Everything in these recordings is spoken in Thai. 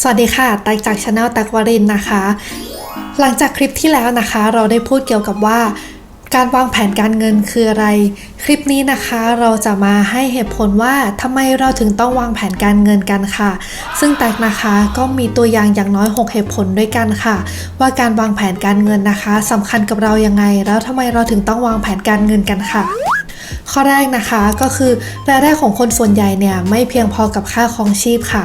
สวัสดีค่ะแตกจากช anel แตกวรินนะคะ หลังจากคลิปที่แล้วนะคะ เราได้พูดเกี่ยวกับว่า การวางแผนการเงินคืออะไร คลิปนี้นะคะเราจะมาให้เหตุผลว่าทำไมเราถึงต้องวางแผนการเงินกันค่ะ ซึ่งแตกนะคะก็มีตัวอย่างอย่างน้อย 6 เหตุผลด้วยกันค่ะ ว่าการวางแผนการเงินนะคะสำคัญกับเรายังไง แล้วทำไมเราถึงต้องวางแผนการเงินกันค่ะ ข้อแรกนะคะก็คือรายได้ของคนส่วนใหญ่เนี่ยไม่เพียงพอกับค่าครองชีพค่ะ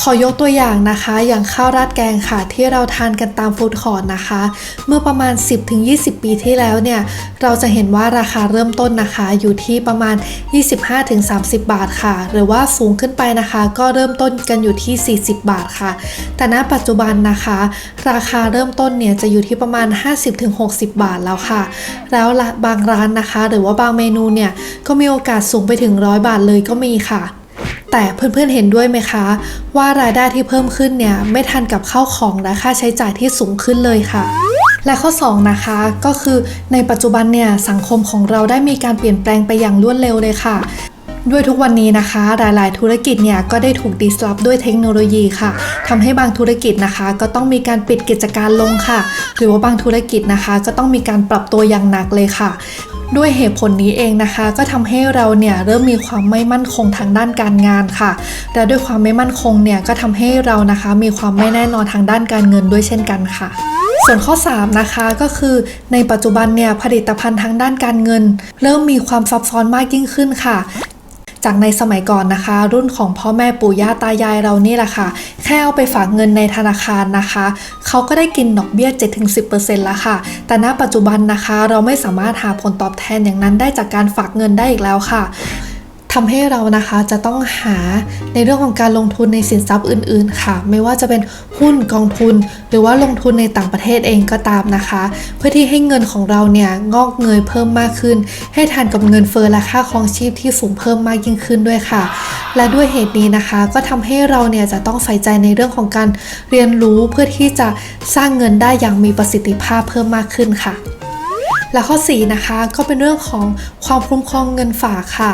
ขอยกตัวอย่างนะคะ อย่างข้าวราดแกงค่ะ ที่เราทานกันตามฟู้ดคอร์ทนะคะ เมื่อประมาณ 10-20 ปีที่แล้วเนี่ย เราจะเห็นว่าราคาเริ่มต้นนะคะ อยู่ที่ประมาณ 25-30 บาทค่ะ หรือว่าสูงขึ้นไปนะคะ ก็เริ่มต้นกันอยู่ที่ 40 บาทค่ะ แต่ณปัจจุบันนะคะ ราคาเริ่มต้นเนี่ยจะอยู่ที่ประมาณ 50-60 บาทแล้วค่ะ แล้วบางร้านนะคะ หรือว่าบางเมนูเนี่ยก็มีโอกาสสูงไปถึง 100 บาทเลยก็มีค่ะ แต่เพื่อนๆเห็นด้วยไหมคะ ว่ารายได้ที่เพิ่มขึ้นเนี่ยไม่ทันกับข้าวของและค่าใช้จ่ายที่สูงขึ้นเลยค่ะและข้อ 2 นะคะก็คือในปัจจุบันเนี่ยสังคมของเราได้มีการเปลี่ยนแปลงไปอย่างรวดเร็วเลยค่ะ ด้วยทุกวันนี้นะคะ หลาย ๆ ธุรกิจเนี่ยก็ได้ถูก disrupt ด้วยเทคโนโลยีค่ะทำให้บางธุรกิจนะคะ ก็ต้องมีการปิดกิจการลงค่ะ หรือว่าบางธุรกิจนะคะ ก็ต้องมีการปรับตัวอย่างหนักเลยค่ะ ด้วยเหตุผลนี้เองนะคะ ก็ทำให้เราเนี่ยเริ่มมีความไม่มั่นคงทางด้านการงานค่ะ และด้วยความไม่มั่นคงเนี่ยก็ทำให้เรานะคะมีความไม่แน่นอนทางด้านการเงินด้วยเช่นกันค่ะส่วนข้อ 3 นะคะก็คือในปัจจุบันเนี่ยผลิตภัณฑ์ทางด้านการเงิน เริ่มมีความซับซ้อนมากยิ่งขึ้นค่ะ จากในสมัยก่อนนะคะ รุ่นของพ่อแม่ปู่ย่าตายายเรานี่แหละค่ะ แค่เอาไปฝากเงินในธนาคารนะคะ เขาก็ได้กินดอกเบี้ย 7-10%แล้วค่ะ แต่ณปัจจุบันนะคะ เราไม่สามารถหาผลตอบแทนอย่างนั้นได้จากการฝากเงินได้อีกแล้วค่ะ ทำให้เรานะคะจะต้องหาในเรื่องของการลงทุนในสินทรัพย์อื่น ๆ ค่ะ ไม่ว่าจะเป็นหุ้นกองทุน หรือว่าลงทุนในต่างประเทศเองก็ตามนะคะ เพื่อที่ให้เงินของเราเนี่ยงอกเงยเพิ่มมากขึ้น ให้ทันกับเงินเฟ้อและค่าครองชีพที่สูงเพิ่มมากยิ่งขึ้นด้วยค่ะ และด้วยเหตุนี้นะคะ ก็ทำให้เราเนี่ยจะต้องใส่ใจในเรื่องของการเรียนรู้เพื่อที่จะสร้างเงินได้อย่างมีประสิทธิภาพเพิ่มมากขึ้นค่ะ และข้อ 4 นะคะ ก็เป็นเรื่องของความคุ้มครองเงินฝากค่ะ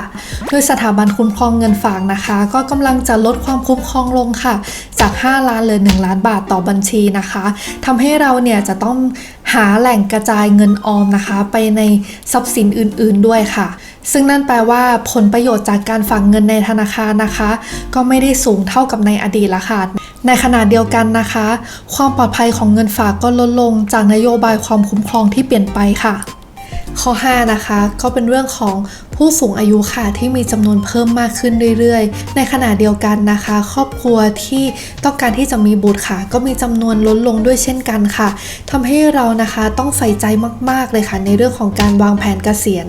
โดยสถาบันคุ้มครองเงินฝากนะคะ ก็กำลังจะลดความคุ้มครองลงค่ะ จาก 5 ล้านเหลือ1ล้านบาทต่อบัญชีนะคะทำให้เราเนี่ยจะต้องหาแหล่งกระจายเงินออมนะคะ ไปในทรัพย์สินอื่น ๆด้วยค่ะ ซึ่งนั่นแปลว่าผลประโยชน์จากการฝากเงินในธนาคารนะคะ ก็ไม่ได้สูงเท่ากับในอดีตละค่ะ ในขณะเดียวกันนะคะ ความปลอดภัยของเงินฝากก็ลดลงจากนโยบายความคุ้มครองที่เปลี่ยนไปค่ะ ข้อ 5 นะคะ ก็เป็นเรื่องของผู้สูงอายุค่ะที่มีจำนวนเพิ่มมากขึ้นเรื่อยๆ ในขณะเดียวกันนะคะ ครอบครัวที่ต้องการที่จะมีบุตรค่ะ ก็มีจำนวนลดลงด้วยเช่นกันค่ะทำให้เรานะคะต้องใส่ใจมากๆเลยค่ะ ในเรื่องของการวางแผนเกษียณ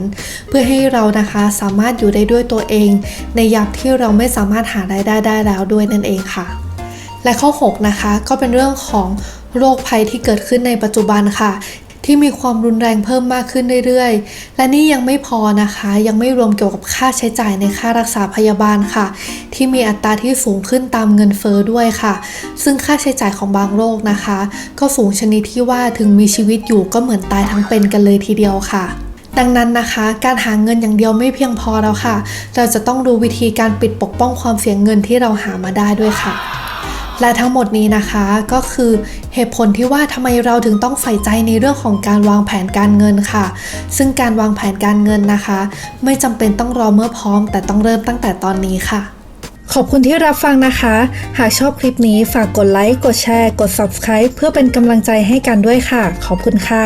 เพื่อให้เรานะคะสามารถอยู่ได้ด้วยตัวเอง ในยามที่เราไม่สามารถหารายได้ได้แล้วด้วยนั่นเองค่ะ และข้อ 6 นะคะ ก็เป็นเรื่องของโรคภัยที่เกิดขึ้นในปัจจุบันค่ะที่มีความรุนแรงเพิ่มมากขึ้นเรื่อยๆ และนี่ยังไม่พอนะคะ ยังไม่รวมเกี่ยวกับค่าใช้จ่ายในค่ารักษาพยาบาลค่ะ ที่มีอัตราที่สูงขึ้นตามเงินเฟอ้อด้วยค่ะ ซึ่งค่าใช้จ่ายของบางโรคนะคะ ก็สูงชนิดที่ว่าถึงมีชีวิตอยู่ก็เหมือนตายทั้งเป็นกันเลยทีเดียวค่ะดังนั้นนะคะ การหาเงินอย่างเดียวไม่เพียงพอแล้วค่ะ เราจะต้องรู้วิธีการปิดปกป้องความเสี่ยงเงินที่เราหามาได้ด้วยค่ะ และทั้งหมดนี้นะคะก็คือเหตุผลที่ว่าทำไมเราถึงต้องใส่ใจในเรื่องของการวางแผนการเงินค่ะ ซึ่งการวางแผนการเงินนะคะ ไม่จำเป็นต้องรอเมื่อพร้อม แต่ต้องเริ่มตั้งแต่ตอนนี้ค่ะขอบคุณที่รับฟังนะคะ หากชอบคลิปนี้ฝากกดไลค์ กดแชร์ กด subscribe เพื่อเป็นกำลังใจให้กันด้วยค่ะ ขอบคุณค่ะ